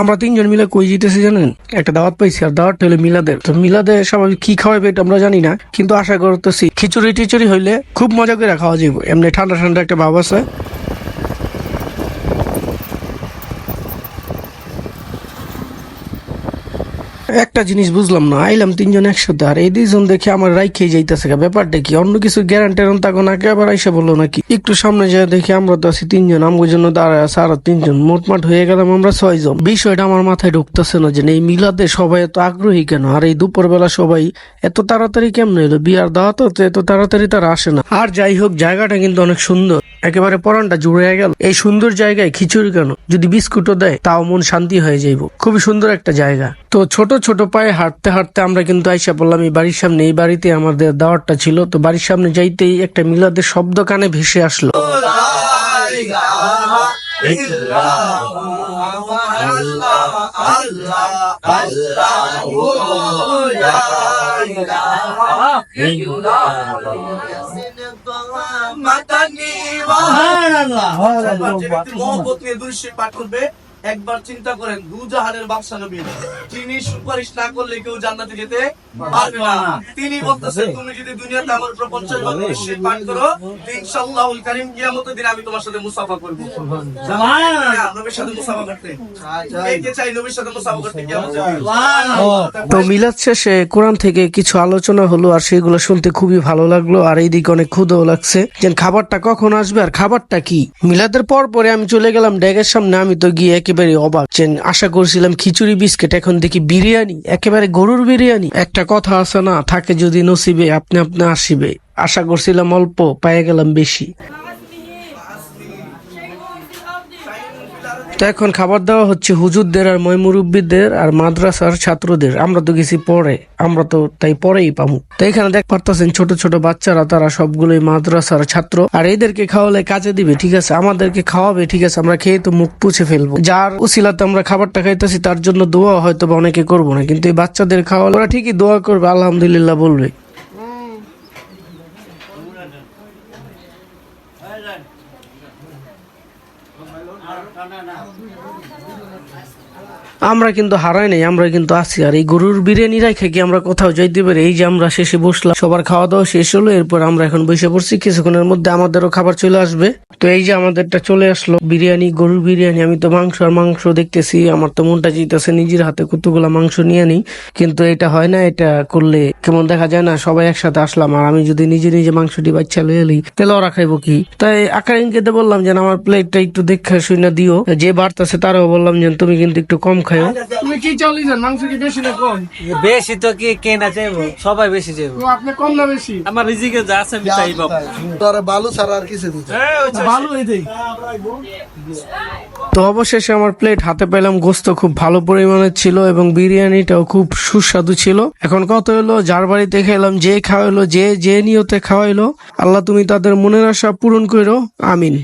আমরা তিনজন মিলে কই জিতেছি জানেন? একটা দাওয়াত পাইছি, আর দাওয়াত হলো মিলাদের। তো মিলাদের স্বাভাবিক কি খাওয়াবে এটা আমরা জানি না, কিন্তু আশা করতেছি খিচুড়ি টিচুড়ি হইলে খুব মজা করে খাওয়া যাবে এমনি ঠান্ডা ঠান্ডা একটা ভাব আছে। একটা জিনিস বুঝলাম না, আইলাম তিনজন একসাথে, আর এই দুইজন দেখে আমার রাই খেয়ে যাইতেছে। ব্যাপারটা কি? অন্য কিছু গ্যারান্টি তাকে নাকি? আবার আইসা বলল নাকি? একটু সামনে যায় দেখি আমরা তো আছি তিনজন, আমগো জন্য দাঁড়ায় আছে আরও তিনজন। মোটমাট হয়ে গেলাম আমরা ছয়জন। বিষয়টা আমার মাথায় ঢুকতেছে না যে এই মিলাদে সবাই এত আগ্রহী কেন? আর এই দুপুরবেলা সবাই এত তাড়াতাড়ি কেমন এলো বিয়ার দাওয়াত তো এত তাড়াতাড়ি তারা আসে না। আর যাই হোক, জায়গাটা কিন্তু অনেক সুন্দর। একেবারে পরানটা জুড়ে গেল। এই সুন্দর জায়গায় খিচুড়ি কেন? যদি বিস্কুটও দেয়, তাও মন শান্তি হয়ে যাইব। খুবই সুন্দর একটা জায়গা। তো ছোট ছোট পায়ে হাঁটতে হাঁটতে আমরা কিন্তু আইসা বললাম, এই বাড়ির সামনে, এই বাড়িতে আমাদের দাওয়ারটা ছিল। তো বাড়ির সামনে যাইতেই একটা মিলাদের শব্দ কানে ভেসে আসলো। পাঠ করবে। একবার চিন্তা করেন দু জাহানের বাদশা নবী। তিনি সুপারিশ না করলে কেউ জান্নাতে যেতে পারবে না। তিনি বলতেছেন তুমি যদি দুনিয়াতে আমার বার দুরুশে পাঠ করো ইনশাআল্লাহুল কারীম কিয়ামতের দিন আমি তোমার সাথে মুসাফা করব। হ্যাঁ, নবীর সাথে মুসাফা করতে। কে কে চাই নবীর সাথে মুসাফা করতে কিয়ামতের? তো মিলাদ শেষে কোরআন থেকে কিছু আলোচনা হলো আর সেগুলো শুনতে খুবই ভালো লাগল আর এই এইদিকে অনেক ক্ষুদও লাগছে। যে খাবারটা কখন আসবে আর খাবারটা কি? মিলাদের পর পরে আমি চলে গেলাম ড্যাগের সামনে আমি তো গিয়ে একেবারে অবাক। চেন আশা করছিলাম খিচুড়ি, বিস্কিট, এখন দেখি বিরিয়ানি, একেবারে গরুর বিরিয়ানি। একটা কথা আছে না, থাকে যদি নসিবে, আপনি আপনি আসিবে। আশা করছিলাম অল্প পায়ে গেলাম বেশি। তো এখন খাবার দেওয়া হচ্ছে হুজুরদের আর ময়মুরব্বীদের আর মাদ্রাসার ছাত্রদের। আমরা তো গেছি পরে, আমরা তো তাই পরেই পামু। তো এখানে দেখ পারতেছেন ছোট ছোট বাচ্চারা, তারা সবগুলোই মাদ্রাসার ছাত্র। আর এদেরকে খাওয়ালে কাজে দিবে, ঠিক আছে? আমাদেরকে খাওয়াবে, ঠিক আছে? আমরা খেয়ে তো মুখ পুছে ফেলব। যার উসিলাতে আমরা খাবারটা খাইতেছি, তার জন্য দোয়া হয়তো বা অনেকে করব না। কিন্তু এই বাচ্চাদের খাওয়ালে ওরা ঠিকই দোয়া করবে, আলহামদুলিল্লাহ বলবে। আমরা কিন্তু হারাই নাই, আমরা কিন্তু আছি। আর এই গরুর বিরিয়ানি রেখে কি আমরা কোথাও যাইতে পারি? এই যে আমরা শেষে বসলাম, সবার খাওয়া দাওয়া শেষ হলো, এরপর আমরা এখন বসে পড়ছি, কিছুক্ষণের মধ্যে আমাদেরও খাবার চলে আসবে। তো এই যে আমাদেরটা চলে আসলো, বিরিয়ানি, গরুর বিরিয়ানি, আমি তো মাংস আর মাংস দেখতেছি, আমার তো মনটা জিতেছে নিজের হাতে কতগুলা মাংস নিয়ে নিই। কিন্তু এটা হয় না, এটা করলে কেমন দেখা যায় না, সবাই একসাথে আসলাম, আর আমি যদি নিজে নিজে মাংসটি বাচ্চা লয়ে এলি তাহলে ওরা খাইবো কি? তাই আকার ইঙ্কেতে বললাম যে আমার প্লেটটা একটু দেখে শুনে দিও। যে বাড়তেছে তারাও বললাম যে তুমি কিন্তু একটু কম খাও তুমি কি চাল দিয়েছেন মাংস কি বেশি না কম? বেশি তো কি কেনা চাইব সবাই বেশি চাইব তো আপনি কম না বেশি? আমার রিজিকে যা আছে আমি চাই পাবো তোর বালু ছাড়া আর কিছু দিতে ভালো এটাই তো অবশেষে আমার প্লেট হাতে পেলাম গোস্ত খুব ভালো পরিমাণে ছিল এবং বিরিয়ানিটাও খুব সুস্বাদু ছিল। এখন কত হলো? যার বাড়িতে খেলাম যে খাওয়াইলো যে যে নিয়তে খাওয়াইলো আল্লাহ তুমি তাদের মনের আশা পূরণ করো আমিন।